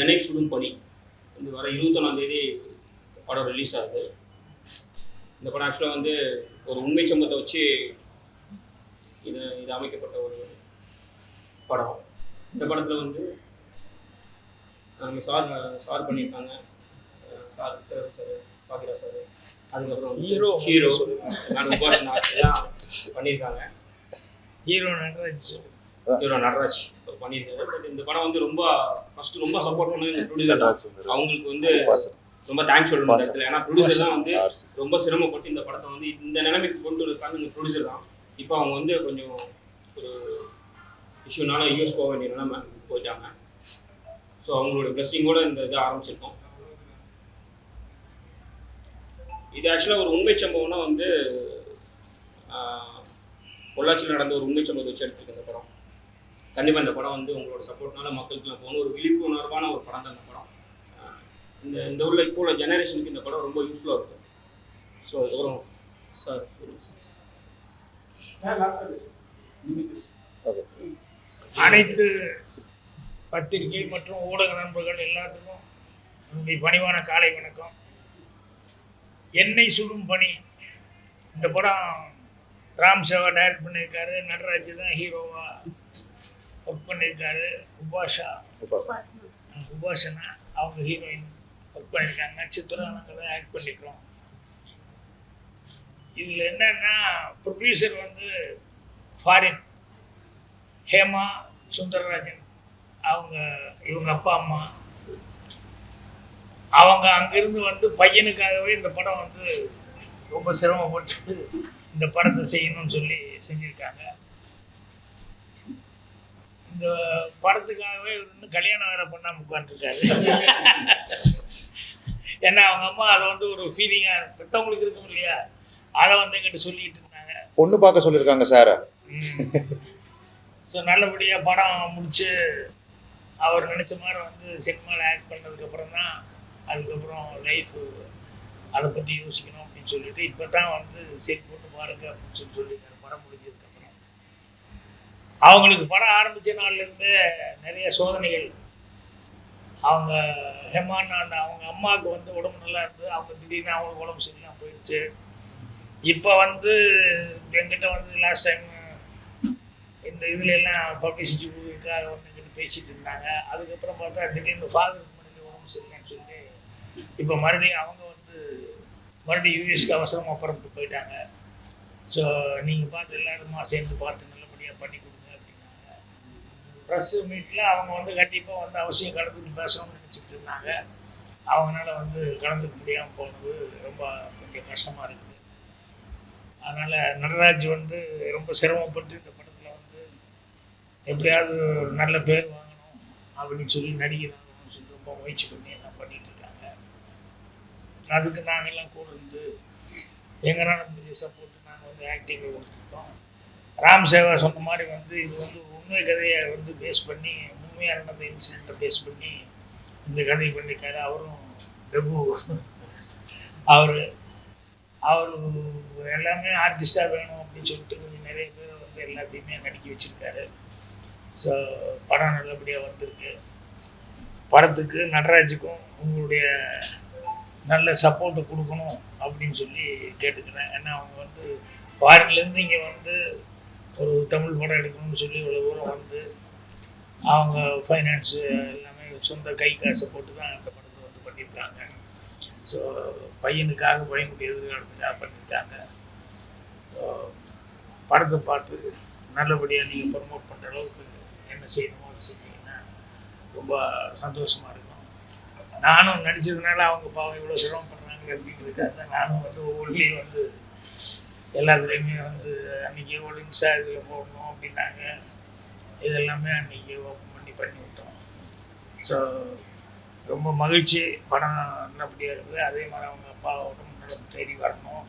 எனை சுடும் பணி இந்த வர இருபத்தொன்னாம் தேதி படம் ரிலீஸ் ஆகுது. இந்த படம் ஆக்சுவலாக வந்து ஒரு உண்மை சம்பவத்தை வச்சு இது இது அமைக்கப்பட்ட ஒரு படம். இந்த படத்தில் வந்து நம்ம சார் சார் பண்ணியிருக்காங்க. சார் சார் பாக்கிரா சார். அதுக்கப்புறம் Hero. ஹீரோ நான் எல்லாம் பண்ணியிருக்காங்க. ஹீரோ நடராஜ் ஹீரோ நடராஜ் அவர் பண்ணியிருக்காரு பட் இந்த படம் வந்து ரொம்ப ஃபர்ஸ்ட் ரொம்ப சப்போர்ட் பண்ணது இந்த ப்ரொடியூசர் தான். அவங்களுக்கு வந்து ரொம்ப தேங்க்ஸ் சொல்லணும் இந்த இடத்துல. ஏன்னா ப்ரொடியூசர் தான் வந்து ரொம்ப சிரமப்பட்டு இந்த படத்தை வந்து இந்த நிலைமைக்கு கொண்டு வரதுக்காக இந்த ப்ரொடியூசர் தான். இப்போ அவங்க வந்து கொஞ்சம் ஒரு இஷ்யூனால யூஎஸ் போக வேண்டிய நிலைமை போயிட்டாங்க. ஸோ அவங்களோட பிளெஸிங்கோட இந்த இதை ஆரம்பிச்சிருக்கோம். இது ஆக்சுவலாக ஒரு உண்மை சம்பவம்னா வந்து பொள்ளாச்சியில் நடந்த ஒரு உண்மை சம்பவத்தை வச்சு எடுத்துருக்க இந்த படம். கண்டிப்பாக இந்த படம் வந்து உங்களோட சப்போர்ட்னால மக்களுக்குலாம் போகணும் ஒரு விழிப்புணர்வான ஒரு படம் தான் இந்த படம். இந்த இந்த உள்ள இப்போ உள்ள ஜெனரேஷனுக்கு இந்த படம் ரொம்ப யூஸ்ஃபுல்லாக இருக்கும். ஸோ அதுக்கப்புறம் சார் அனைத்து பத்திரிகை மற்றும் ஊடக நண்பர்கள் எல்லாத்துக்கும் என்னுடைய பணிவான காலை வணக்கம். எண்ணெய் சுடும் பணி. இந்த படம் ராம் சேவா டைரக்ட் பண்ணியிருக்காரு. நடராஜ் தான் ஹீரோவா ஒர்க் பண்ணியிருக்காரு உபாஷா. உபாசனா. அவங்க ஹீரோயின் ஒர்க் பண்ணியிருக்காங்க. சித்ரா நாங்கள் ஆக்ட் பண்ணியிருக்கோம் இதில் என்னன்னா ப்ரொடியூசர் வந்து ஃபாரின் ஹேமா சுந்தரராஜன். அவங்க இவங்க அப்பா அம்மா. அவங்க அங்கிருந்து வந்து பையனுக்காகவே இந்த படம் வந்து ரொம்ப சிரமப்பட்டு இந்த படத்தை செய்யணும்னு சொல்லி செஞ்சுருக்காங்க. இந்த படத்துக்காகவே இன்னும் கல்யாணம் வேற பண்ணாம உட்காந்துருக்காரு ஏன்னா அவங்க அம்மா அதை வந்து ஒரு ஃபீலிங்காக பெற்றவங்களுக்கு இருக்கும் இல்லையா? அதை வந்து எங்கிட்ட சொல்லிட்டு இருந்தாங்க. பொண்ணு பார்க்க சொல்லியிருக்காங்க சார். ஸோ நல்லபடியாக படம் முடிச்சு அவர் நினச்ச மாதிரி வந்து சினிமாவில் ஆக்ட் பண்ணதுக்கப்புறம் தான் அதுக்கப்புறம் லைஃப் அதை பற்றி யோசிக்கணும் அப்படின்னு சொல்லிட்டு இப்போ தான் வந்து சரி போட்டு பாருங்க அப்படின்னு சொல்லி சொல்லியிருக்காரு. படம் முடிஞ்சதுக்கப்புறம் அவங்களுக்கு படம் ஆரம்பித்த நாள்லேருந்து நிறைய சோதனைகள். அவங்க ஹெமான் அவங்க அம்மாவுக்கு வந்து உடம்பு நல்லா இருந்தது. அவங்க திடீர்னு அவங்களுக்கு உடம்பு சரியில்லாமல் போயிடுச்சு. இப்போ வந்து எங்கிட்ட வந்து லாஸ்ட் டைம் இந்த இதுல எல்லாம் பப்ளிசிட்டிக்காக வந்து எங்கிட்ட பேசிட்டு இருந்தாங்க. அதுக்கப்புறம் பார்த்தா திடீர்னு ஃபாதர் மறுபடியும் உடம்பு சரியில்லைன்னு சொல்லி இப்போ மறுபடியும் அவங்க வந்து மறுபடியும் யூஎஸ்க்கு அவசரமாக புறப்பட்டு போயிட்டாங்க. ஸோ நீங்கள் பார்த்து எல்லாருமா சேர்ந்து பார்த்து நல்லபடியாக பண்ணி கொடுங்க. ப்ரெஸ்ஸு மீட்டில் அவங்க வந்து கண்டிப்பாக வந்து அவசியம் கலந்துட்டு பேசணும்னு நினச்சிட்டு இருந்தாங்க. அவங்களால வந்து கலந்துக்க முடியாமல் போனது ரொம்ப கொஞ்சம் கஷ்டமாக இருக்குது. அதனால் நடராஜ் வந்து ரொம்ப சிரமப்பட்டு இந்த படத்தில் வந்து எப்படியாவது நல்ல பேர் வாங்கணும் அப்படின்னு சொல்லி நடிகர் சொல்லி ரொம்ப முயற்சி பண்ணி எல்லாம் பண்ணிகிட்டு இருக்காங்க. அதுக்கு நாங்கெல்லாம் கூட இருந்து எங்களால் முடிஞ்ச சப்போர்ட்டு நாங்கள் வந்து ஆக்டிங்கில் கொடுத்துருக்கோம். ராம் சேவா சொன்ன மாதிரி வந்து இது வந்து உண்மை கதையை வந்து பேஸ் பண்ணி உண்மையாக நடந்த இன்சிடெண்ட்டை பேஸ் பண்ணி இந்த கதை பண்ணியிருக்காரு அவரும் பிரபு. அவர் அவர் எல்லாமே ஆர்டிஸ்டாக வேணும் அப்படின்னு சொல்லிட்டு கொஞ்சம் நிறைய பேர் வந்து எல்லாத்தையுமே நடிக்க வச்சிருக்காரு. ஸோ படம் நல்லபடியாக வந்திருக்கு. படத்துக்கு நடராஜுக்கும் உங்களுடைய நல்ல சப்போர்ட்டை கொடுக்கணும் அப்படின்னு சொல்லி கேட்டுக்கிறேன். ஏன்னா அவங்க வந்து ஃபாரின்லேருந்து இங்கே வந்து ஒரு தமிழ் படம் எடுக்கணும்னு சொல்லி இவ்வளோ தூரம் வந்து அவங்க ஃபைனான்ஸு எல்லாமே சொந்த கை காசை போட்டு தான் அந்த படத்தை வந்து பண்ணியிருக்காங்க. ஸோ பையனுக்காக பையனுடைய எதிர்காலத்துக்காக பண்ணியிருக்காங்க. படத்தை பார்த்து நல்லபடியாக நீங்கள் ப்ரமோட் பண்ணுற அளவுக்கு என்ன செய்யணுமோ அது செஞ்சீங்கன்னா ரொம்ப சந்தோஷமாக இருக்கும். நானும் நடிச்சதுனால அவங்க பாவம் இவ்வளோ சிரமம் பண்ணுறாங்க அப்படிங்கிறதுக்காக தான் நானும் வந்து ஒவ்வொருலையும் வந்து எல்லாத்துலேயுமே வந்து அன்றைக்கி ஒலிம்ஸா இதில் போடணும் அப்படின்னாங்க. இதெல்லாமே அன்றைக்கி ஓப்பன் பண்ணி பண்ணி விட்டோம் ஸோ ரொம்ப மகிழ்ச்சி. படம் நல்லபடியாக இருக்குது. அதே மாதிரி அவங்க அப்பாவோடும் நல்ல தேடி வரணும்.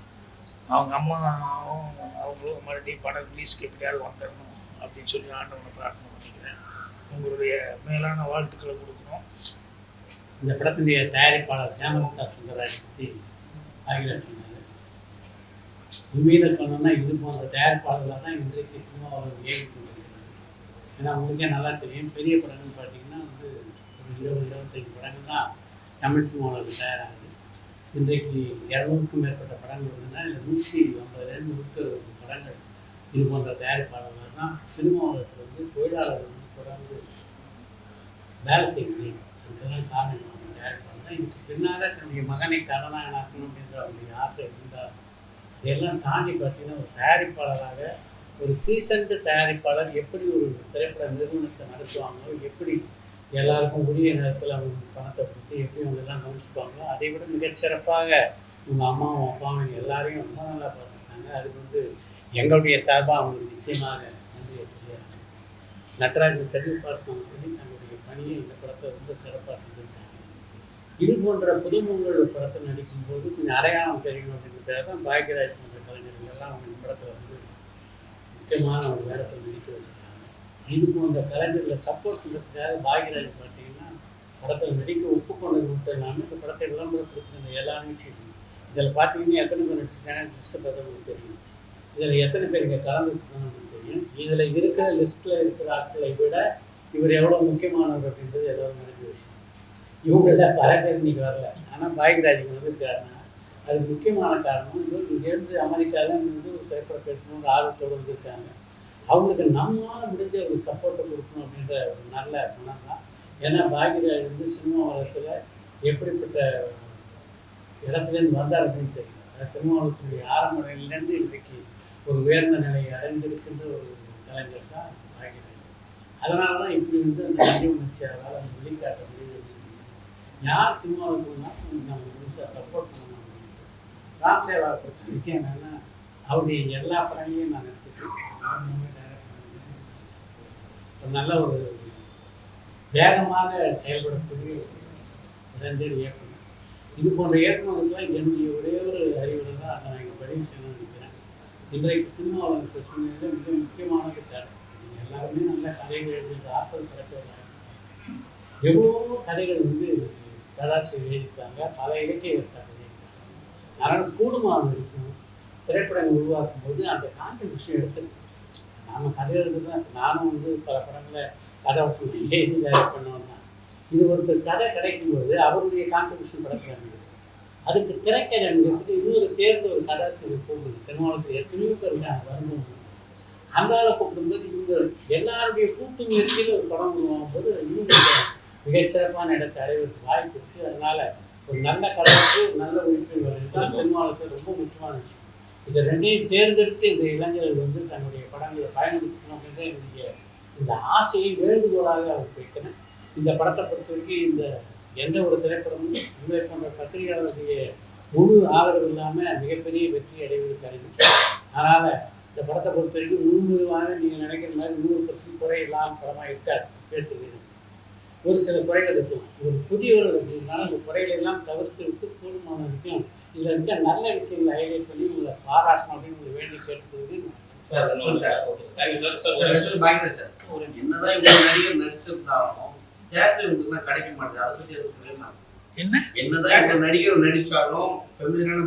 அவங்க அம்மாவும் அவங்களும் மறுபடியும் படம் ரிலீஸ்க்கு எப்படியாவது வந்துடணும் அப்படின்னு சொல்லி ஆண்டவனை பிரார்த்தனை பண்ணிக்கிறேன். உங்களுடைய மேலான வாழ்த்துக்களை கொடுக்கணும். இந்த படத்தினுடைய தயாரிப்பாளர் ஹேமந்தா சுந்தராஜ் ஆகியோர் உண்மையில சொல்லணும்னா இது போன்ற தயாரிப்பாளர்கள் தான் இன்றைக்கு சினிமாவில் இயங்கி ஏன்னா உங்களுக்கே நல்லா தெரியும். பெரிய படங்கள் பார்த்தீங்கன்னா வந்து ஒரு இருபது இருபத்தஞ்சு படங்கள் தான் தமிழ் சினிமாவில் தயாராகுது. இன்றைக்கு இரநூறுக்கும் மேற்பட்ட படங்கள் இருந்ததுன்னா இல்லை நூற்றி ஐம்பதுலேருந்து நூற்றி அறுபது படங்கள் இது போன்ற தயாரிப்பாளர்கள் தான் சினிமா உலகத்தில் வந்து தொழிலாளர்கள் வந்து தொடர்ந்து வேலை செய்யணும் அதுக்கெல்லாம் காரணம் தயாரிப்பாளர் தான். இதுக்கு பின்னால் தன்னுடைய மகனை கதாநாயகனாக்கணும் அப்படின்ற அவருடைய இதெல்லாம் தாண்டி பார்த்தீங்கன்னா ஒரு தயாரிப்பாளராக ஒரு சீசன்டு தயாரிப்பாளர் எப்படி ஒரு திரைப்பட நிறுவனத்தை நடத்துவாங்களோ எப்படி எல்லாருக்கும் உரிய நேரத்தில் அவங்க பணத்தை கொடுத்து எப்படி அவங்க எல்லாம் கவனிச்சுப்பாங்களோ அதை விட மிகச்சிறப்பாக உங்கள் அம்மாவும் அப்பாவும் எல்லாரையும் ரொம்ப நல்லா பார்த்துருக்காங்க. அதுக்கு வந்து எங்களுடைய சார்பாக அவங்களுக்கு நிச்சயமாக நன்றியை தெரியாது நட்ராஜன் செல்வி பார்த்து சொல்லி தங்களுடைய பணியை இந்த படத்தை ரொம்ப சிறப்பாக செஞ்சுருக்காங்க. இது போன்ற புதுமுகங்கள் படத்தை நடிக்கும்போது கொஞ்சம் அடையாளம் அப்படின்னு அதுக்காக தான் பாக்யராஜ் போன்ற கலைஞர்கள் எல்லாம் அவங்க படத்தில் வந்து முக்கியமான ஒரு வேடத்தை நடிக்க வச்சுருக்காங்க. இதுக்கும் அந்த கலைஞர்களை சப்போர்ட் பண்ணுறதுக்காக பாக்யராஜ் பார்த்தீங்கன்னா படத்தில் நடிக்க ஒப்புக்கொண்டது மட்டும் இல்லாமல் இந்த படத்தை விளம்பரப்படுத்தின எல்லா நிகழ்ச்சியும் இதில் பார்த்தீங்கன்னா எத்தனை பேர் நடிச்சிருக்காங்க? லிஸ்ட்டை பார்த்தா உங்களுக்கு தெரியும். இதில் எத்தனை பேர் இங்கே கலந்துருக்காங்கன்னு தெரியும். இதில் இருக்கிற லிஸ்ட்டில் இருக்கிற ஆட்களை விட இவர் எவ்வளோ முக்கியமானவர் அப்படின்றது எல்லோரும் நினைச்ச விஷயம். இவங்கள பல பேர் இன்னைக்கு வரல. ஆனால் பாக்யராஜ் வந்திருக்காருன்னா அதுக்கு முக்கியமான காரணம் இவர் இங்கேருந்து அமெரிக்காவில் வந்து ஒரு திரைப்படத்தை எடுக்கணும்னு ஆர்வத்தோடு வந்திருக்காங்க. அவங்களுக்கு நம்மளால் முடிஞ்ச ஒரு சப்போர்ட்டை கொடுக்கணும் அப்படின்ற ஒரு நல்ல குணம் தான் ஏன்னா பாக்யராஜ் வந்து சினிமா உலகத்தில் எப்படிப்பட்ட இடத்துலேருந்து வந்தார் அப்படின்னு தெரியும் அதாவது சினிமா உலகத்தினுடைய ஆரம்ப நிலையிலேருந்து இன்றைக்கு ஒரு உயர்ந்த நிலையை அடைந்திருக்கின்ற ஒரு கலைஞர் தான் பாக்யராஜ். அதனால தான் இப்படி வந்து அந்த நன்றி உணர்ச்சியாளரால் அந்த வெளிக்காட்ட முடியுது யார் சினிமாவுக்கு நம்ம முழுசாக சப்போர்ட் பண்ணணும். ராம் சேவா என்னன்னா அவருடைய எல்லா படங்களையும் நான் நினச்சிருக்கேன் ஒரு நல்ல ஒரு வேகமாக செயல்படக்கூடிய ஒரு இளைஞர் இயக்குனர் இது போன்ற இயக்குநர்களுக்கெல்லாம் என்னுடைய ஒரே ஒரு அறிவுரை தான். அதை நான் இங்கே பதிவு செய்யணும்னு நினைக்கிறேன். இன்றைக்கு சினிமா வளர்ந்த சூழ்நிலையில் மிக முக்கியமானது தேவை நீங்கள் எல்லாருமே நல்ல கதைகள் எழுதி ஆற்றல் படைத்தவர்கள் எவ்வளவோ கதைகள் வந்து கதாசிரியர் எழுதியிருக்காங்க. பல இலக்கிய கதைகள் அதனால் கூடுமான வரைக்கும் திரைப்படங்கள் உருவாக்கும் போது அந்த கான்ட்ரிபியூஷன் எடுத்துருக்கு நாம் கதை எழுதுதான் நானும் வந்து பல படங்களை கதை வசனம் எழுதி டைரக்ட் பண்ணுவோம் தான். இது ஒருத்தர் கதை கிடைக்கும்போது அவருடைய கான்ட்ரிபியூஷன் படத்தில் அதுக்கு திரைக்கதை எழுதுறதுக்கு இன்னொரு தேர்ந்த ஒரு கதாசிரியர் கூப்பிடுது சினிமாவுக்கு எத்தனையோ பேர் இருக்காங்க வரணும் அந்த ஆளை கூப்பிடும்போது இவங்க எல்லாருடைய கூட்டு முயற்சியில் ஒரு படம் உருவாகும் போது இன்னும் மிகச்சிறப்பான இடத்தை அடைவதற்கு வாய்ப்பு இருக்குது அதனால ஒரு நல்ல கலைக்கு நல்ல உறுப்பினர் தான் சினிமாவுக்கு ரொம்ப முக்கியமான விஷயம். இதை ரெண்டையும் தேர்ந்தெடுத்து இந்த இளைஞர்கள் வந்து தன்னுடைய படங்களை பயன்படுத்தணும் அப்படின்ற என்னுடைய இந்த ஆசையை வேண்டுகோளாக அவர் வைக்கிறேன். இந்த படத்தை பொறுத்த வரைக்கும் இந்த எந்த ஒரு திரைப்படமும் உங்களை போன்ற பத்திரிகையாளருடைய முழு ஆதரவு இல்லாமல் மிகப்பெரிய வெற்றி அடைவதற்கு அறிவிச்சு அதனால் இந்த படத்தை பொறுத்த வரைக்கும் முழுமுழுவாக நீங்கள் நினைக்கிற மாதிரி நூறு பர்சன்ட் குறை இல்லாமல் படமாக இருக்காது கேட்டுக்கிறேன் ஒரு சில குறைகள் இருக்கும். ஒரு புதியவர்கள் அப்படின்னால அந்த குறைகளை எல்லாம் தவிர்த்து விட்டு போதுமான வரைக்கும் இதில் இருக்க நல்ல விஷயங்களை ஹைலைட் பண்ணி உங்களை பாராட்டணும் அப்படின்னு உங்களை வேண்டி ஒரு என்னதான் நடிகர் நடிச்சாலும்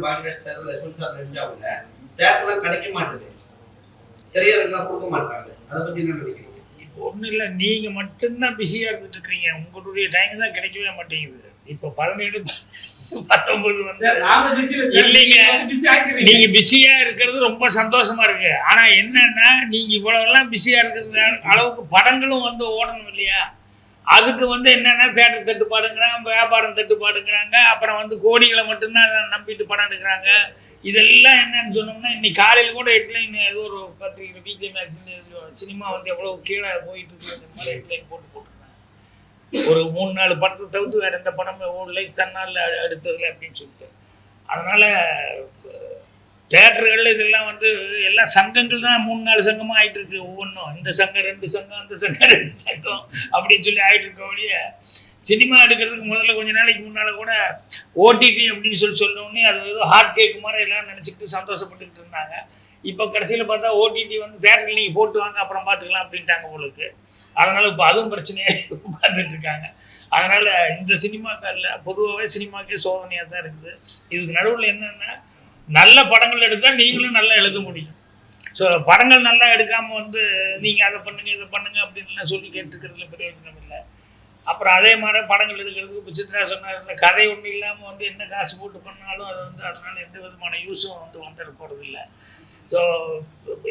பாக்யராஜ் சார் லட்சுமி சார் நடிச்சாங்க தேட்டர்லாம் கிடைக்க மாட்டேது திரையரங்கெல்லாம் கொடுக்க மாட்டாங்க. அதை பத்தி என்ன நினைக்கிறீங்க? ஒன்றும் இல்லை நீங்கள் மட்டும்தான் பிஸியாக இருந்துட்டு இருக்கிறீங்க உங்களுடைய டைம் தான் கிடைக்கவே மாட்டேங்குது. இப்போ பதினேழு பத்தொன்பது வந்து இல்லைங்க. நீங்க பிஸியா இருக்கிறது ரொம்ப சந்தோஷமா இருக்கு. ஆனா என்னன்னா நீங்க இவ்வளவு எல்லாம் பிஸியா இருக்கிறது அளவுக்கு படங்களும் வந்து ஓடணும் இல்லையா? அதுக்கு வந்து என்னன்னா தேட்டர் தட்டுப்பாடுங்கிறாங்க வியாபாரம் தட்டுப்பாடுங்கிறாங்க. அப்புறம் வந்து கோடிகளை மட்டும்தான் நம்பிட்டு படம் எடுக்கிறாங்க. இதெல்லாம் என்னன்னு சொன்னோம்னா இன்னைக்கு காலையில் கூட ஹெட்லைன் ஏதோ ஒரு பத்து வீக்லி மேக்சின் சினிமா வந்து எவ்வளவு கீழே போயிட்டு இருக்கு அந்த மாதிரி ஹெட்லைன் போட்டு போட்டுருக்காங்க ஒரு மூணு நாலு படத்தை தவிர்த்து வேற எந்த படமும் ஓடலை தன்னால் அடுத்ததில்லை அப்படின்னு சொல்லிட்டு. அதனால தேட்டர்கள் இதெல்லாம் வந்து எல்லாம் சங்கங்கள் தான் மூணு நாலு சங்கமாக ஆகிட்டு இருக்கு. ஒவ்வொன்றும் இந்த சங்கம் ரெண்டு சங்கம் அந்த சங்கம் ரெண்டு சங்கம் அப்படின்னு சொல்லி ஆகிட்டு இருக்க ஒழிய சினிமா எடுக்கிறதுக்கு முதல்ல கொஞ்ச நாளைக்கு முன்னால் கூட ஓடிடி அப்படின்னு சொல்லி சொன்னோடனே அது ஏதோ ஹார்ட் கேக் மாதிரி எல்லாம் நினச்சிக்கிட்டு சந்தோஷப்பட்டுக்கிட்டு இருந்தாங்க. இப்போ கடைசியில் பார்த்தா ஓடிடி வந்து தேட்டரில் நீங்கள் போட்டு வாங்க அப்புறம் பார்த்துக்கலாம் அப்படின்ட்டாங்க உங்களுக்கு அதனால் இப்போ அதுவும் பிரச்சனையாக பார்த்துட்டு இருக்காங்க. அதனால் இந்த சினிமாக்காரில் பொதுவாகவே சினிமாக்கே சோதனையாக தான் இருக்குது. இதுக்கு நடுவில் என்னென்னா நல்ல படங்கள் எடுத்தால் நீங்களும் நல்லா எழுத முடியும். ஸோ படங்கள் நல்லா எடுக்காமல் வந்து நீங்கள் அதை பண்ணுங்கள் இதை பண்ணுங்கள் அப்படின்லாம் சொல்லி கேட்டுருக்கிறதுல பிரயோஜனம் இல்லை. அப்புறம் அதே மாதிரி படங்கள் எடுக்கிறதுக்கு இப்போ சித்ரா சொன்னார். இந்த கதை ஒன்றும் இல்லாமல் வந்து என்ன காசு போட்டு பண்ணாலும் அது வந்து அதனால் எந்த விதமான யூஸும் வந்து வந்துட போகிறது இல்லை. ஸோ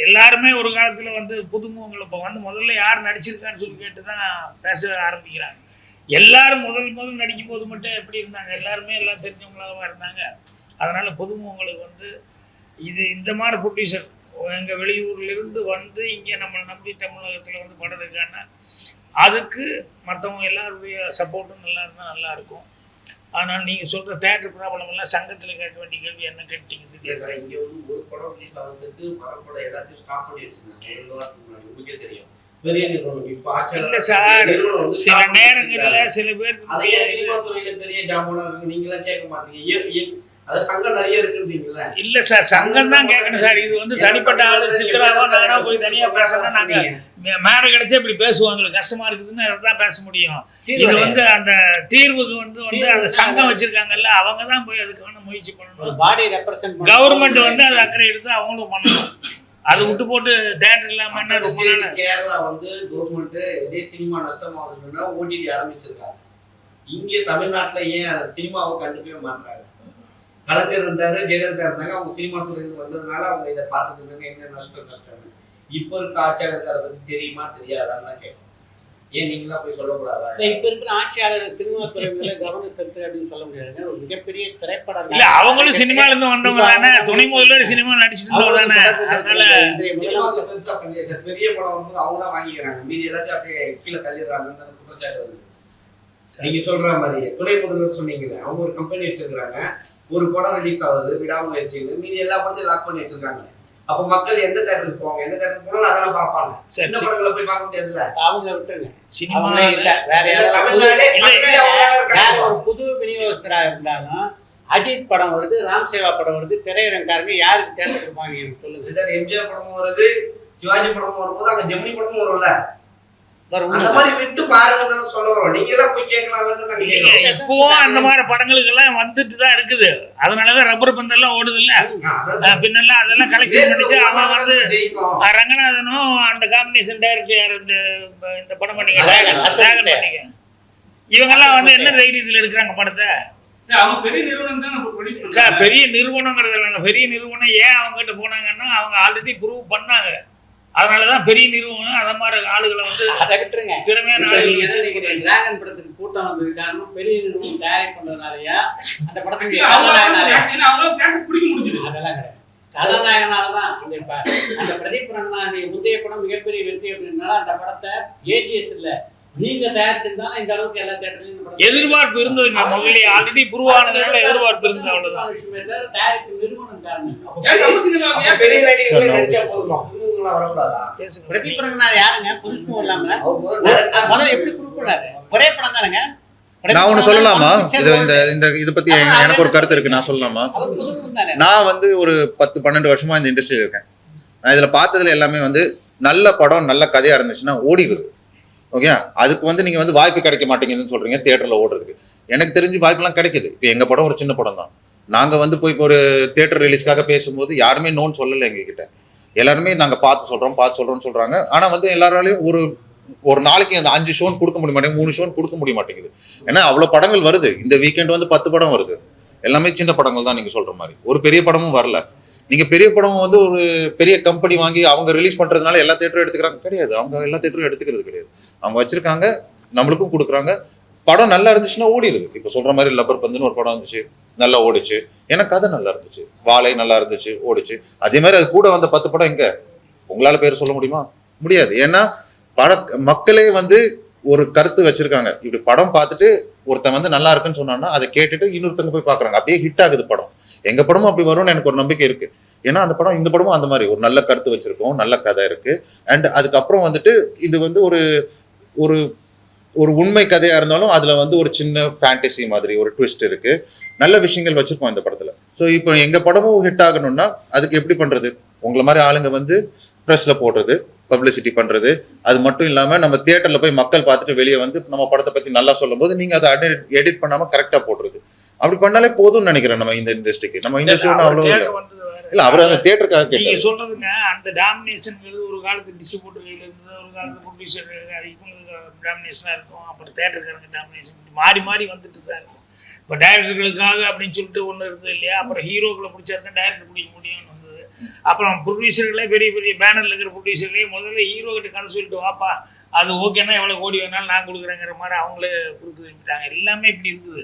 எல்லாருமே ஒரு காலத்தில் வந்து புதுமுகங்கள் இப்போ வந்து முதல்ல யார் நடிச்சிருக்கான்னு சொல்லி கேட்டு தான் பேச ஆரம்பிக்கிறாங்க. எல்லாரும் முதல் முதல் நடிக்கும் போது மட்டும் எப்படி இருந்தாங்க? எல்லாருமே எல்லாம் தெரிஞ்சவங்களாக இருந்தாங்க? அதனால் புதுமுகங்களுக்கு வந்து இது இந்த மாதிரி ப்ரொடியூசர் எங்கள் வெளியூர்லேருந்து வந்து இங்கே நம்மளை நம்பி தமிழகத்தில் வந்து படம் இருக்கான்னா அதுக்கு மற்றவங்க எல்லாருடைய சப்போர்ட்டும் நல்லா இருந்தால் நல்லா இருக்கும். ஆனால் நீங்கள் சொல்கிற தேட்டர் ப்ராப்ளம் எல்லாம் சங்கத்தில் கேட்க வேண்டிய கேள்வி என்ன கேட்டீங்க இங்க வந்து ஒரு படம் ரிலீஸ் ஆகிறதுக்கு மர படம் எல்லாத்தையும் ஸ்டாப் பண்ணி வச்சிருந்தாங்க. உங்களுக்கே தெரியும். இல்லை சார் சில நேரங்களில். சில பேர் அதையே சினிமா துறையில பெரிய ஜாமானா நீங்களாம் கேட்க மாட்டீங்க. இல்லை சார் சங்கம் தான் கேட்கணும் சார். இது வந்து தனிப்பட்ட ஆளு சித்ராவோ நானா போய் தனியாக பேசணும் நாங்கள் மேடை கிடைச்சா இப்படி பேசுவாங்க கஷ்டமா இருக்குதுன்னு அதை தான் பேச முடியும். இது வந்து அந்த தீர்வுக்கு வந்து வந்து அந்த சங்கம் வச்சிருக்காங்கல்ல அவங்க தான் போய் அதுக்கான முயற்சி பண்ணணும். பாடி ரெப்ரசன்ட் கவர்மெண்ட் வந்து அது அக்கறை எடுத்து அவங்களும் பண்ணணும். அது விட்டு போட்டு தேட்டர் இல்லாம என்ன ரொம்ப நாள்? கேரளா வந்து கவர்மெண்ட் இதே சினிமா நஷ்டமாகுதுன்னா ஓடிடி ஆரம்பிச்சிருக்காங்க. இங்க தமிழ்நாட்டுல ஏன் அந்த சினிமாவை கண்டுக்கவே மாட்டாங்க கலைஞர் இருந்தாரு ஜெயலலிதா இருந்தாங்க. அவங்க சினிமா துறையில வந்ததுனால அவங்க இதை பார்த்துட்டு இருந்தாங்க. என்ன நஷ்டம் நஷ்டம் இப்ப இருக்க ஆட்சியாளருக்கு அதை பத்தி தெரியுமா தெரியாதான்னு தான் கேட்கும் ஏன் நீங்களா போய் சொல்லக்கூடாதா? இப்ப இருக்கிற ஆட்சியாளர் சினிமா துறைகளை கவனம் செலுத்து அப்படின்னு சொல்ல முடியாதுங்க. ஒரு மிகப்பெரிய திரைப்படம் இல்ல அவங்களும் சினிமால இருந்து வந்தவங்க தானே. துணை முதல்வர் சினிமா தானே. அதனால பெரிய படம் வரும்போது அவங்க தான் வாங்கிக்கிறாங்க. மீதி எல்லாத்தையும் அப்படியே கீழே தள்ளிடுறாங்கன்னு அந்த குற்றச்சாட்டு வருது. நீங்க சொல்ற மாதிரி துணை முதல்வர் சொன்னீங்கல்ல அவங்க ஒரு கம்பெனி வச்சிருக்காங்க ஒரு படம் ரிலீஸ் ஆகுது விடாமுயற்சின்னு. மீதி எல்லா படத்தையும் லாக் பண்ணி வச்சிருக்காங்க. அப்ப மக்கள் எந்த தேட்டருக்கு போவாங்க? எந்த தேட்டருக்கு போனாலும் அதெல்லாம் பார்ப்பாங்க. சின்ன. படங்களை போய் பார்க்க முடியாதுல்ல? அவங்க விட்டுருங்க. சினிமா இல்ல வேற யாராவது. ஒரு புது விநியோகஸ்தரா இருந்தாலும் அஜித் படம் வருது ராம் சேவா படம் வருது திரையரங்காரங்க யாருக்கு தேட்டர் கொடுப்பாங்க எனக்கு சொல்லுங்க. சார் எம்ஜிஆர் படமும் வருது சிவாஜி படமும் வரும்போது அங்க ஜெமினி படமும் வரும்ல? அந்த மாதிரி விட்டு பாருங்க போய் அந்த மாதிரி படங்களுக்கு எல்லாம் வந்துட்டு தான் இருக்குது. அதனாலதான் ரப்பர் பந்தெல்லாம் ஓடுது இல்ல பின்னெல்லாம் அதெல்லாம் கலெக்ஷன் பண்ணிட்டு அவன் வந்து ரங்கநாதனும் அந்த காம்பினேஷன் டைரக்டர் யார் இந்த இந்த படம் பண்ணீங்க இவங்கெல்லாம் வந்து என்ன தைரியத்தில் எடுக்கிறாங்க படத்தை? பெரிய நிறுவனம் பெரிய நிறுவனங்கிறது பெரிய நிறுவனம் ஏன் அவங்க கிட்ட போனாங்கன்னா அவங்க ஆல்ரெடி ப்ரூவ் பண்ணாங்க. அதனாலதான் பெரிய நிறுவனம் அத மாதிரி ஆளுகளை வந்து அதை விட்டுருங்க. திறமையான டிராகன் படத்துக்கு கூட்டம் வந்தது காரணம் பெரிய நிறுவனம் தயாரி பண்றதுனாலயா அந்த படத்துக்கு பிடிக்க முடிஞ்சது. அதெல்லாம் கிடையாது. கதாநாயகனாலதான் அந்த ப- அந்த பிரதீப் ரங்கநாதனுடைய முந்தைய படம் மிகப்பெரிய வெற்றி அப்படின்னால அந்த படத்தை ஏஜிஎஸ் இல்ல நீங்க தயாரிச்சிருந்தாலும் இந்த அளவுக்கு எல்லா தேட்டர்லயும் இந்த படத்தை- எதிர்பார்ப்பு இருந்ததுங்க. முதல்ல ஆல்ரெடி ப்ரூவ் ஆனதுனால எதிர்பார்ப்பு இருந்தது அவ்வளவுதான். தயாரிப்பு நிறுவனம் காரணம். பெரிய நடிகர்களே நடிச்சா போதுமா? யாருங்க? இல்லாம? முதல்ல எப்படி ஒரே படம் தானேங்க? நான் ஒண்ணு சொல்லலாமா? இது இந்த இந்த இதை பத்தி எனக்கு ஒரு கருத்து இருக்கு. நான் சொல்லலாமா? நான் வந்து ஒரு பத்து பன்னெண்டு வருஷமா இந்த இண்டஸ்ட்ரியில் இருக்கேன். நான் இதுல பார்த்ததுல எல்லாமே வந்து நல்ல படம் நல்ல கதையா இருந்துச்சுன்னா ஓடிடுது. ஓகே அதுக்கு வந்து நீங்க வந்து வாய்ப்பு கிடைக்க மாட்டேங்குதுன்னு சொல்றீங்க தியேட்டர்ல ஓடுறதுக்கு. எனக்கு தெரிஞ்சு வாய்ப்பெல்லாம் கிடைக்குது. இப்போ எங்க படம் ஒரு சின்ன படம் தான். நாங்க வந்து போய் இப்போ ஒரு தியேட்டர் ரிலீஸ்க்காக பேசும்போது யாருமே நோன்னு சொல்லலை எங்ககிட்ட. எல்லாருமே நாங்க பார்த்து சொல்றோம் பார்த்து சொல்றோம்னு சொல்றாங்க. ஆனா வந்து எல்லாராலையும் ஒரு ஒரு நாளைக்கு அந்த அஞ்சு ஷோன் கொடுக்க முடிய மாட்டேங்குது மூணு ஷோன் கொடுக்க முடிய மாட்டேங்குது. ஏன்னா அவ்வளோ படங்கள் வருது. இந்த வீக்கெண்ட் வந்து பத்து படம் வருது. எல்லாமே சின்ன படங்கள் தான் நீங்க சொல்ற மாதிரி. ஒரு பெரிய படமும் வரல. நீங்க பெரிய படம் வந்து ஒரு பெரிய கம்பெனி வாங்கி அவங்க ரிலீஸ் பண்றதுனால எல்லா தேட்டரும் எடுத்துக்கிறாங்க. கிடையாது. அவங்க எல்லா தேட்டரும் எடுத்துக்கிறது கிடையாது. அவங்க வச்சிருக்காங்க நம்மளுக்கும் கொடுக்குறாங்க. படம் நல்லா இருந்துச்சுன்னா ஓடிடுது. இப்போ சொல்ற மாதிரி லப்பர் பந்துன்னு ஒரு படம் இருந்துச்சு நல்லா ஓடிச்சு. ஏன்னா கதை நல்லா இருந்துச்சு. வாழை நல்லா இருந்துச்சு ஓடிச்சு. அதே மாதிரி அது கூட வந்த பத்து படம் எங்க? உங்களால பேர் சொல்ல முடியுமா? முடியாது. ஏன்னா பட மக்களே வந்து ஒரு கருத்து வச்சிருக்காங்க. இப்படி படம் பார்த்துட்டு ஒருத்தன் வந்து நல்லா இருக்குன்னு சொன்னான்னா அதை கேட்டுட்டு இன்னொருத்தங்க போய் பாக்குறாங்க அப்படியே ஹிட் ஆகுது படம். எங்க படமும் அப்படி வரும்னு எனக்கு ஒரு நம்பிக்கை இருக்கு. ஏன்னா அந்த படம் இந்த படமும் அந்த மாதிரி. ஒரு நல்ல கருத்து வச்சிருக்கோம் நல்ல கதை இருக்கு. அண்ட் அதுக்கப்புறம் வந்துட்டு இது வந்து ஒரு ஒரு ஒரு உண்மை கதையா இருந்தாலும் அதுல வந்து ஒரு சின்ன ஃபேண்டசி மாதிரி ஒரு ட்விஸ்ட் இருக்கு. நல்ல விஷயங்கள் வச்சிருக்கோம் இந்த படத்துல. ஸோ இப்போ எங்க படமும் ஹிட் ஆகணும்னா அதுக்கு எப்படி பண்றது? உங்களை மாதிரி ஆளுங்க வந்து ப்ரெஸ்ல போடுறது பப்ளிசிட்டி பண்றது. அது மட்டும் இல்லாம நம்ம தியேட்டர்ல போய் மக்கள் பார்த்துட்டு வெளியே வந்து நம்ம படத்தை பத்தி நல்லா சொல்லும்போது நீங்க அதை எடிட் பண்ணாம கரெக்டா போடுறது. அப்படி பண்ணாலே போதும்னு நினைக்கிறேன் நம்ம இந்த இண்டஸ்ட்ரிக்கு நம்ம இண்டஸ்ட்ரி அவ்வளோ இல்லை அவர் அந்த தியேட்டருக்காக கேட்டார். சொல்றதுங்க அந்த டாமினேஷன்ங்கிறது ஒரு காலத்து டிஸ்ட்ரிபியூட்டர் கையில இருந்தது ஒரு காலத்து ப்ரொடியூசர் இவங்க டாமினேஷனாக இருக்கும் அப்புறம் தேட்டருக்காரங்க டாமினேஷன் மாறி மாறி வந்துட்டு தான் இருக்கும். இப்போ டைரக்டர்களுக்காக அப்படின்னு சொல்லிட்டு ஒன்று இருந்தது இல்லையா? அப்புறம் ஹீரோக்களை பிடிச்சா தான் டைரக்டர் பிடிக்க முடியும்னு வந்தது. அப்புறம் ப்ரொடியூசர்களே பெரிய பெரிய பேனரில் இருக்கிற ப்ரொடியூசர்களே முதல்ல ஹீரோ கிட்ட கதை சொல்லிட்டு வாப்பா அது ஓகேன்னா எவ்வளோ கோடி வேணாலும் நான் கொடுக்குறேங்கிற மாதிரி அவங்களே கொடுத்து எல்லாமே இப்படி இருக்குது.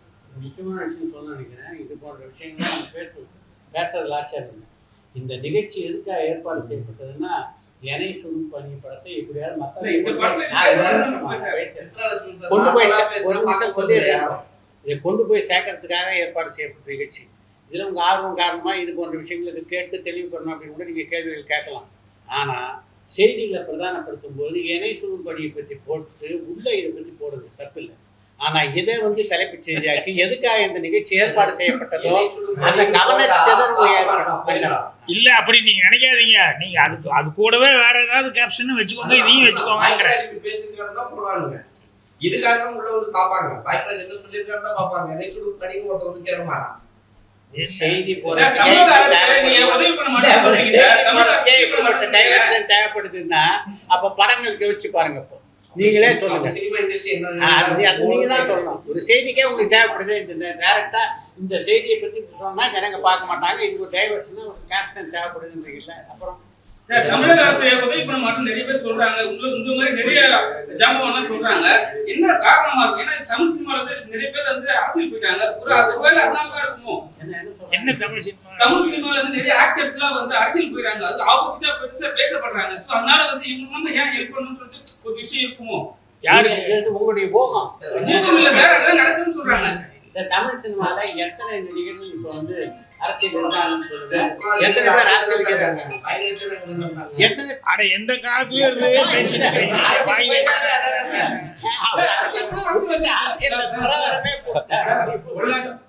முக்கியமான விஷயம் சொல்ல நினைக்கிறேன். இது போன்ற விஷயங்கள் பேச பேசுறது ஆட்சியாக இருக்கு இந்த நிகழ்ச்சி எதுக்காக ஏற்பாடு செய்யப்பட்டதுன்னா எனை சுடும் பணி படத்தை எப்படியாவது மக்கள். கொண்டு போய். இதை கொண்டு போய் சேர்க்கறதுக்காக ஏற்பாடு செய்யப்பட்ட நிகழ்ச்சி. இதில் உங்கள் ஆர்வம் காரணமாக இது போன்ற விஷயங்களுக்கு கேட்டு தெளிவு பண்ணணும் அப்படின்னு கூட நீங்கள் கேள்விகள் கேட்கலாம். ஆனால் செய்திகளை பிரதானப்படுத்தும் போது இணை சுடும்படியை பற்றி போட்டு உள்ள இதை பற்றி போடுறது தப்பில்லை. ஆனால் இதை வந்து தலைப்புச் செய்தியாக்கி எதுக்காக இந்த நிகழ்ச்சி ஏற்பாடு செய்யப்பட்டதோ அந்த கவன சிதறவு ஏற்படும். இல்ல அப்படி நீங்க நினைக்காதீங்க. நீங்க அதுக்கு அது கூடவே வேற ஏதாவது கேப்ஷன் வச்சுக்கோங்க இதையும் வச்சுக்கோங்க. இதுக்காக தான் உள்ள வந்து பாப்பாங்க பாய்ராஜ் என்ன சொல்லியிருக்காரு தான் பாப்பாங்க வந்து கேட்க மாட்டான். செய்தி மாட்டேன்னு சொல்றீங்க. டைவர்ஷன் தேவைப்படுதுன்னா அப்ப படங்களுக்கு யோசிச்சு பாருங்க இப்போ. நீங்களே சொல்லுங்க. சினிமா இண்டஸ்ட்ரி நீங்க தான் சொல்லணும். ஒரு செய்திக்கே உங்களுக்கு தேவைப்படுது. இந்த டேரக்டா இந்த செய்தியை பத்தி சொன்னா ஜனங்க பார்க்க மாட்டாங்க. இதுக்கு ஒரு டைவர்ஷன் ஒரு கேப்ஷன் தேவைப்படுதுன்றீங்கல்ல அப்புறம் சார், தமிழக அரசு உதவி பண்ண மாட்டேன்னு நிறைய பேர் சொல்றாங்க. உங்க உங்க மாதிரி நிறைய ஜாம்பவான்லாம் சொல்றாங்க. என்ன காரணமா இருக்கு? ஏன்னா தமிழ் சினிமால வந்து நிறைய பேர் வந்து அரசியல் போயிட்டாங்க. ஒரு ஒருவேளை அதனால தான் இருக்குமோ? என்ன தமிழ் சினிமா? தமிழ் சினிமால வந்து நிறைய ஆக்டர்ஸ் எல்லாம் வந்து அரசியல் போயிறாங்க. அது ஆப்போசிட்டா பெருசா பேசப்படுறாங்க. சோ அதனால வந்து இவங்க நம்ம ஏன் ஹெல்ப் பண்ணணும்னு ஒரு விஷயம் இருக்குமோ? யாருக்கு? உங்களுடைய போகம். நடக்குதுன்னு சொல்றாங்க. இந்த தமிழ் சினிமால எத்தனை நடிகர்கள் இப்ப வந்து எந்த காலத்துலயும் இருந்து பேசிட்டு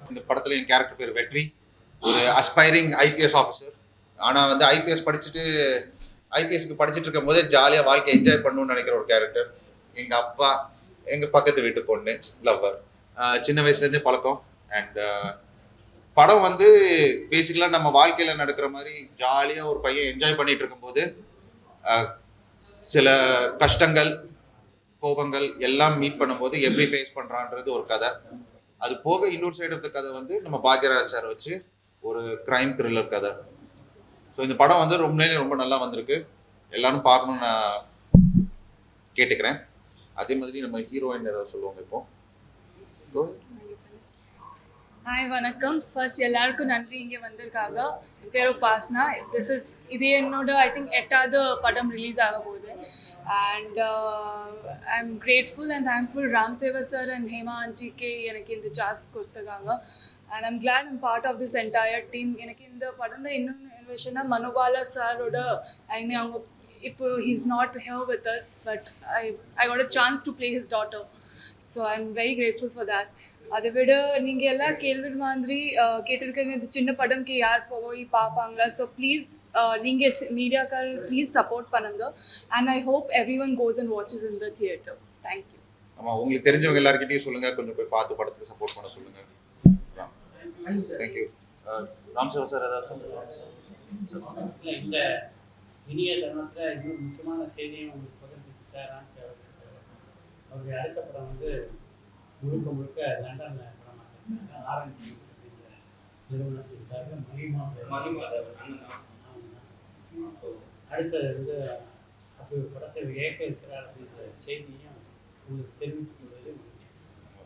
இந்த படத்துல என் கேரக்டர் பேர் வெற்றி. ஒரு அஸ்பைரிங் ஐபிஎஸ் ஆஃபீஸர் ஆனா வந்து ஐபிஎஸ் படிச்சுட்டு ஐபிஎஸ்க்கு படிச்சுட்டு இருக்கும் போதே ஜாலியாக வாழ்க்கை என்ஜாய் பண்ணணும்னு நினைக்கிற ஒரு கேரக்டர் எங்கள் அப்பா எங்கள் பக்கத்து வீட்டு பொண்ணு லவ்வர் சின்ன வயசுலேருந்தே பழக்கம். அண்ட் படம் வந்து பேசிக்கலாக நம்ம வாழ்க்கையில் நடக்கிற மாதிரி ஜாலியாக ஒரு பையன் என்ஜாய் பண்ணிட்டு இருக்கும்போது சில கஷ்டங்கள் கோபங்கள் எல்லாம் மீட் பண்ணும்போது எப்படி ஃபேஸ் பண்ணுறான்றது ஒரு கதை. அது போக இன்னொரு சைடு ஆஃப் த கதை வந்து நம்ம பாக்யராஜ் சார் வச்சு ஒரு கிரைம் த்ரில்லர் கதை. ஸோ இந்த படம் வந்து ரொம்ப ரொம்ப நல்லா வந்திருக்கு. எல்லாரும் பார்க்கணும்னு நான் கேட்டுக்கிறேன். அதே மாதிரி நம்ம ஹீரோயின் ஏதாவது சொல்லுவாங்க இப்போ? ஹாய் வணக்கம். ஃபர்ஸ்ட் எல்லாருக்கும் நன்றி. இங்கே வந்திருக்காங்க. என் பேர் உபாஸ்னா திஸ் இஸ் இது என்னோட ஐ திங்க் எட்டாவது படம் ரிலீஸ் ஆக போகுது. And I am grateful and thankful Ram Seva sir and Hema ஆண்டிக்கு எனக்கு இந்த சான்ஸ் கொடுத்துருக்காங்க. And I'm glad I'm part of this entire team எனக்கு இந்த படம்ல இன்னொன்று விஷயம்னா மனோபாலா சாரோட ஐ மீன் அவங்க இப்போ he's not here with us but I I got a chance to play his daughter so I am very grateful for that அதை விட நீங்கள் எல்லாம் கேள்வி மாதிரி கேட்டிருக்கீங்க இது சின்ன படம்க்கு யார் போய் பார்ப்பாங்களா? ஸோ ப்ளீஸ் நீங்கள் மீடியாக்கார் ப்ளீஸ் சப்போர்ட் பண்ணுங்க. And I hope everyone goes and watches in the theatre thank you ஆமா உங்களுக்கு தெரிஞ்சவங்க எல்லார்கிட்டயும் சொல்லுங்க. கொஞ்சம் போய் பார்த்து படத்துக்கு சப்போர்ட் பண்ண சொல்லுங்க. தேங்க்யூ ராம் சார் ஏதாவது இந்த இனிய தருணத்துல இன்னொரு முக்கியமான செய்தியை உங்களுக்கு பகிர்ந்துக்கிட்டாரான்னு அவருடைய அடுத்த படம் வந்து முழுக்க முழுக்க லண்டன்ல படமாக்கிருக்காங்க ஆரஞ்சு அப்படிங்கிற நிறுவனத்தின் சார்பில் மணிமா அடுத்தது வந்து அப்படி ஒரு படத்தை இயக்க இருக்கிறார் அப்படின்ற செய்தியும் உங்களுக்கு தெரிவித்துக் கொள்வதில்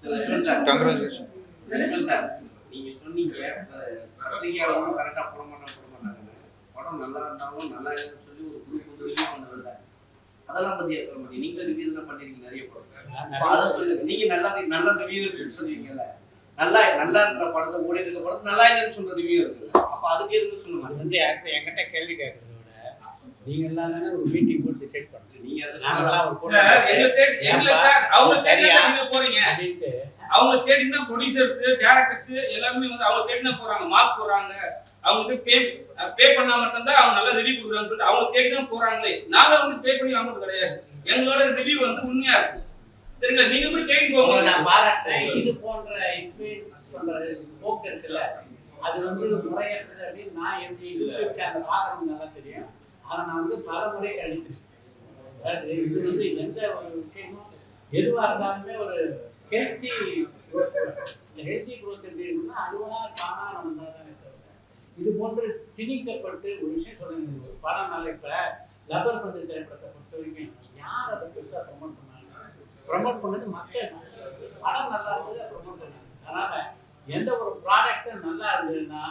மகிழ்ச்சி கங்க்ராச்சுலேஷன் நீங்க சொன்னீங்க கரெக்டா போட மாட்டோம் படம் நல்லா இருந்தாலும் நல்லா இல்லைன்னு சொல்லி ஒரு குரூப் வந்து ரிவ்யூ பண்ணதில்ல அதெல்லாம் பத்தி சொல்ல மாட்டீங்க? நீங்க ரிவ்யூ தான் பண்ணிருக்கீங்க நிறைய படம். அதை சொல்லுங்க. நீங்க நல்லா நல்ல ரிவ்யூ இருக்குன்னு சொல்லுவீங்கல்ல. நல்லா நல்லா இருக்கிற படத்தை ஓடி இருக்கிற படத்தை நல்லா இல்லைன்னு சொல்ற ரிவ்யூ இருக்கு. அப்ப அதுக்கு எதுக்கு சொல்ல அது வந்து என்கிட்ட கேள்வி கேட்கறத விட நீங்க எல்லாம் தானே ஒரு மீட்டிங் போட்டு டிசைட் பண்ணுறீங்க நீங்க அதை நாங்களாம் ஒரு சார் அவங்க சரியா? போறீங்க. அப்படின்ட்டு அவங்க தேடி தான் ப்ரொடியூசர்ஸ் டேரக்டர்ஸ் எல்லாருமே வந்து அவங்க தேடி தான் போறாங்க. மார்க் போடுறாங்க. அவங்களுக்கு பே பே பண்ணா மட்டும்தான் அவங்க நல்லா ரிவ்யூ கொடுக்குறாங்கன்னு சொல்லிட்டு அவங்க தேடி தான் போறாங்களே. நாங்க வந்து பே பண்ணி அமௌண்ட் கிடையாது. எங்களோட ரிவ்யூ வந்து உண்மையா இருக்கு. சரிங்களா? நீங்க போய் தேடி போங்க. நான் பாராட்டுறேன். இது போன்ற இன்ஃபுளுன்ஸ் பண்ற போக்கு இருக்குல்ல அது வந்து முறையற்றது அப்படின்னு நான் என்னுடைய யூடியூப் சேனல் பாக்குறது நல்லா தெரியும். அதை நான் வந்து பல முறை அழிச்சிருக்கேன் இது வந்து எந்த ஒரு விஷயமும் எதுவாக இருந்தாலுமே ஒரு ஹெல்த்தி growth ஹெல்த்தி குரோத் எப்படி இருக்குன்னா அதுவா தானா நம்ம தானே தவிர. இது போன்று திணிக்கப்பட்டு ஒரு விஷயம் சொல்லுங்க. ஒரு படம் நல்ல லப்பர் பந்து திரைப்படத்தை பொறுத்த வரைக்கும் யார் அதை பெருசா ப்ரொமோட் பண்ணாங்க ப்ரொமோட் பண்ணது மக்கள். படம் நல்லா இருந்தது ப்ரொமோட் பண்ணுது அதனால எந்த ஒரு ப்ராடக்ட்டும் நல்லா இருந்ததுன்னா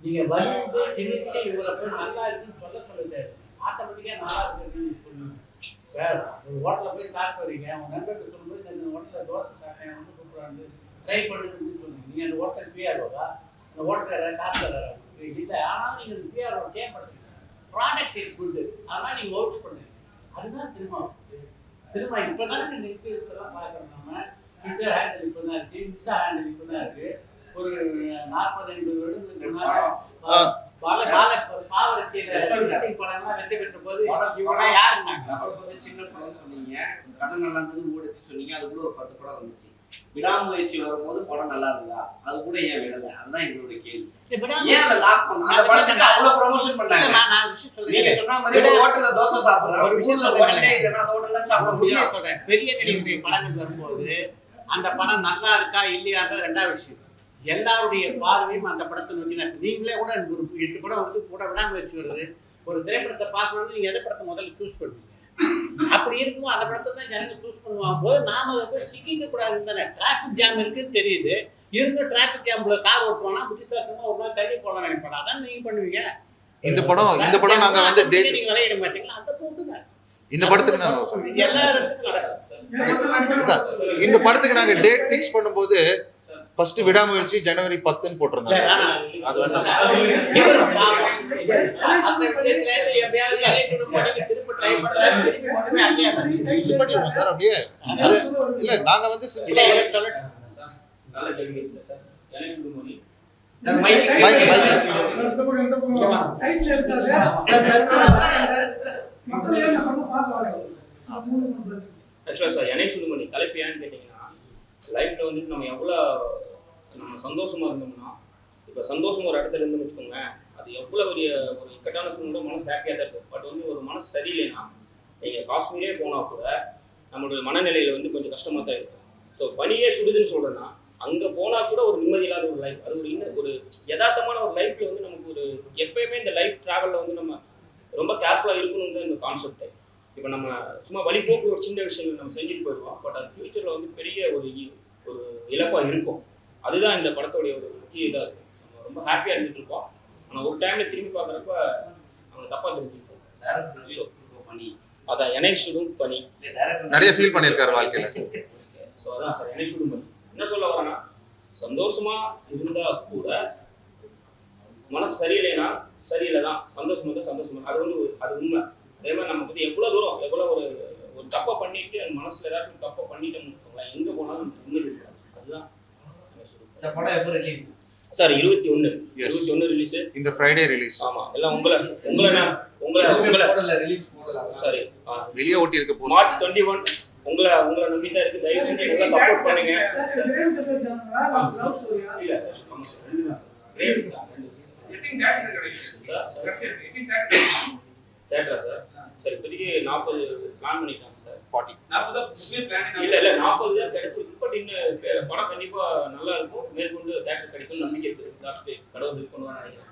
நீங்க வலிந்து திணிச்சு இவரை போய் நல்லா இருக்குன்னு சொல்ல சொல்ல தேவை ஆட்டோமேட்டிக்கா நல்லா இருக்குன்னு சொல்லுங்க வேற ஒரு ஹோட்டலில் போய் சாப்பிட்டு வரீங்க உங்க நண்பர்கிட்ட சொல்லும்போது இந்த ஹோட்டலில் தோசை சாப்பிட்டேன் வந்து சூப்பராக ட்ரை பண்ணுன்னு சொல்லுங்க நீங்கள் அந்த ஹோட்டல் பிஆர்ஓவா அந்த ஹோட்டல் ஏதாவது காசு தராரா இல்லை ஆனாலும் நீங்க அந்த பிஆர்ஓ கேட்படுறீங்க ப்ராடக்ட் இஸ் குட் அதனால நீங்க ஒர்க்ஸ் பண்ணுங்க. அதுதான் சினிமா. சினிமா இப்போதான் நெட்ஃபிளிக்ஸ் எல்லாம் பார்க்குறோம் நம்ம ட்விட்டர் ஹேண்டில் இப்போ தான் இருக்கு. இன்ஸ்டா ஹேண்டில் இப்போ தான் இருக்கு. ஒரு நாற்பது ஐம்பது வருடத்துக்கு முன்னாடி. பால பாவரசியில படம்லாம் வெற்றி பெற்ற போது இவங்க யாருன்னாங்க? சின்ன படம்னு சொன்னீங்க. கதை நல்லா இருந்தது ஓடிச்சு சொன்னீங்க. அது கூட ஒரு பத்து படம் வந்துச்சு. விடாமுயற்சி வரும்போது படம் நல்லா இருந்தா அது கூட ஏன் விடல? அதுதான் எங்களோட கேள்வி. ஏன் அதை லாக் பண்ண அந்த படத்துக்கு அவ்வளவு ப்ரமோஷன் பண்ணாங்க. நீங்க சொன்ன மாதிரி ஹோட்டல்ல தோசை ஒரு. ஹோட்டலே இல்லைன்னா சாப்பிட முடியும். சொல்றேன். பெரிய நடிகருடைய படங்கள் வரும்போது அந்த படம் நல்லா இருக்கா இல்லையான்றது ரெண்டாவது விஷயம். எல்லாருடைய பார்வையும் அந்த படத்தை நோக்கி தான். நீங்களே கூட ஒரு எட்டு படம் வந்து கூட விடாமுயற்சி வருது. ஒரு திரைப்படத்தை பார்க்கணும்னு நீங்க எந்த படத்தை முதல்ல சூஸ் பண்ணுவீங்க அப்படி இருக்கும்போது அந்த படத்தை தான் ஜனங்க சூஸ் பண்ணுவாங்க. போது நாம அதை போய் சிக்கிக்க கூடாதுன்னு தானே. டிராஃபிக் ஜாம் இருக்குன்னு தெரியுது. இருந்து டிராஃபிக் ஜாம்ல கார் ஓட்டுவானா? புத்திசாலித்தனமா ஒரு நாள் தள்ளி போகலாம் நினைப்பா அதான் நீங்க பண்ணுவீங்க. இந்த படம் இந்த படம் நாங்க வந்து டேட் நீங்க விளையாட மாட்டீங்களா? அந்த போட்டு தான். இந்த படத்துக்கு நாங்க இது எல்லா. இந்த படத்துக்கு நாங்க டேட் ஃபிக்ஸ் பண்ணும்போது ஃபர்ஸ்ட் விடாமுயற்சி ஜனவரி பத்துன்னு போட்டிருந்தாங்க. அது பண்ணிடுவோம் சார் அப்படியே அது இல்ல நாங்க வந்து சிம்பிளா. மக்கள் ஏன் பார்க்க வராங்க? தலைப்பு ஏன்னு கேட்டிங்கன்னா லைஃப்பில் வந்துட்டு நம்ம எவ்வளோ நம்ம சந்தோஷமாக இருந்தோம்னா இப்போ சந்தோஷம் ஒரு இடத்துல இருந்துன்னு வச்சுக்கோங்க அது எவ்வளோ பெரிய ஒரு இக்கட்டான சூழ்நிலை மனசு ஹாப்பியாக தான் இருக்கும். பட் வந்து ஒரு மனசு சரியில்லைன்னா நீங்கள் காஷ்மீரே போனால் கூட நம்மளுடைய மனநிலையில் வந்து கொஞ்சம் கஷ்டமாக தான் இருக்கும். ஸோ பனியே சுடுதுன்னு சொல்கிறேன்னா அங்கே போனால் கூட ஒரு நிம்மதி இல்லாத ஒரு லைஃப் அது ஒரு இன்னும் ஒரு யதார்த்தமான ஒரு லைஃப்பில் வந்து நமக்கு ஒரு எப்பயுமே இந்த லைஃப் ட்ராவலில் வந்து நம்ம ரொம்ப கேர்ஃபுல்லாக இருக்கணும் இந்த கான்செப்ட் இப்போ நம்ம சும்மா வழிபோக்கு ஒரு சின்ன விஷயங்கள் நம்ம செஞ்சுட்டு போயிடுவோம் பட் அது ஃபியூச்சரில் வந்து பெரிய ஒரு ஒரு இழப்பாக இருக்கும். அதுதான் இந்த படத்தோடைய ஒரு முக்கிய இதாக இருக்கும் நம்ம ரொம்ப ஹாப்பியாக இருந்துட்டு இருப்போம் ஆனால் ஒரு டைமில் திரும்பி பார்க்குறப்ப அவங்க தப்பாக தெரிஞ்சுருப்போம் பண்ணி அதான் எனை சுடும் பனி இல்ல, director நிறைய ஃபீல் பண்ணியிருக்காரு வாழ்க்கையில. ஸோ அதான் சார் எனை சுடும் பனி என்ன சொல்ல வரேன்னா சந்தோஷமா இருந்தா கூட மனசு சரியில்லைன்னா சரியில்லை தான் சந்தோஷம் வந்து சந்தோஷம் அது வந்து ஒரு- அது உண்மை. அதே மாதிரி நம்ம வந்து எவ்வளோ தூரம் எவ்வளோ ஒரு ஒரு தப்பை பண்ணிட்டு அந்த மனசுல ஏதாச்சும் தப்பை பண்ணிட்டோம்னு எங்கே போனாலும் நமக்கு நிம்மதி இருக்காது அதுதான் படம் எப்போ ரிலீஸ் சார் இருபத்தி ஒன்று. இருபத்தி ஒன்று ரிலீஸ் இந்த ஃப்ரைடே ரிலீஸ் ஆமா எல்லாம் உங்களை உங்களை உங்களை உங்களை. ரிலீஸ் போடல சாரி வெளியே ஓட்டி இருக்க போது மார்ச் டுவெண்ட்டி ஒன் உங்களை உங்களை நம்பி தான் இருக்கு. தயவு செஞ்சு நல்லா சப்போர்ட் பண்ணுங்க. தேட்டரா சார்? சரி இப்போதைக்கு நாற்பது பிளான் பண்ணிட்டாங்க சார். ஃபார்ட்டி இல்ல இல்ல நாற்பது தான் கிடைச்சிருக்கு. பட் இன்னும் படம் கண்டிப்பா நல்லா இருக்கும். மேற்கொண்டு தேட்டர் கிடைக்கும் நம்பிக்கை இருக்கு. லாஸ்ட் கடவுள் இது பண்ணுவான்னு நினைக்கிறேன்.